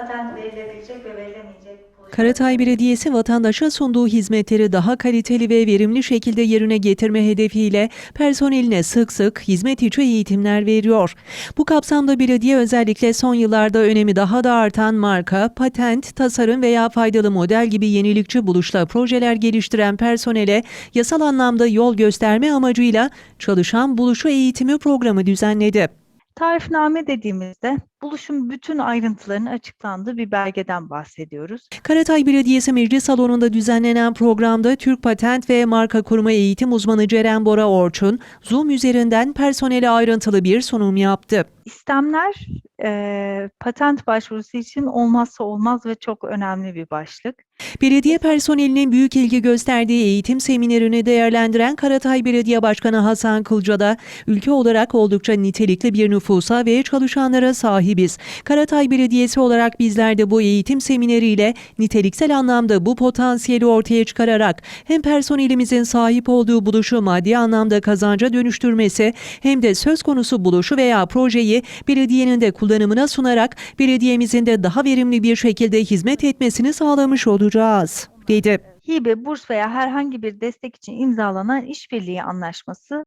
patent verilebilecek ve verilemeyecek Karatay Belediyesi vatandaşa sunduğu hizmetleri daha kaliteli ve verimli şekilde yerine getirme hedefiyle personeline sık sık hizmet içi eğitimler veriyor. Bu kapsamda belediye özellikle son yıllarda önemi daha da artan marka, patent, tasarım veya faydalı model gibi yenilikçi buluşla projeler geliştiren personele yasal anlamda yol gösterme amacıyla çalışan buluşu eğitimi programı düzenledi. Tarifname dediğimizde buluşun bütün ayrıntılarının açıklandığı bir belgeden bahsediyoruz. Karatay Belediyesi Meclis Salonu'nda düzenlenen programda Türk Patent ve Marka Kurumu Eğitim Uzmanı Ceren Bora Orçun, Zoom üzerinden personele ayrıntılı bir sunum yaptı. İstemler eee, patent başvurusu için olmazsa olmaz ve çok önemli bir başlık. Belediye personelinin büyük ilgi gösterdiği eğitim seminerini değerlendiren Karatay Belediye Başkanı Hasan Kılca da ülke olarak oldukça nitelikli bir nüfusa ve çalışanlara sahibiz. Karatay Belediyesi olarak bizler de bu eğitim semineriyle niteliksel anlamda bu potansiyeli ortaya çıkararak hem personelimizin sahip olduğu buluşu maddi anlamda kazanca dönüştürmesi hem de söz konusu buluşu veya projeyi belediyenin de kullanımına sunarak belediyemizin de daha verimli bir şekilde hizmet etmesini sağlamış olacağız, dedi. Hibe, burs veya herhangi bir destek için imzalanan işbirliği anlaşması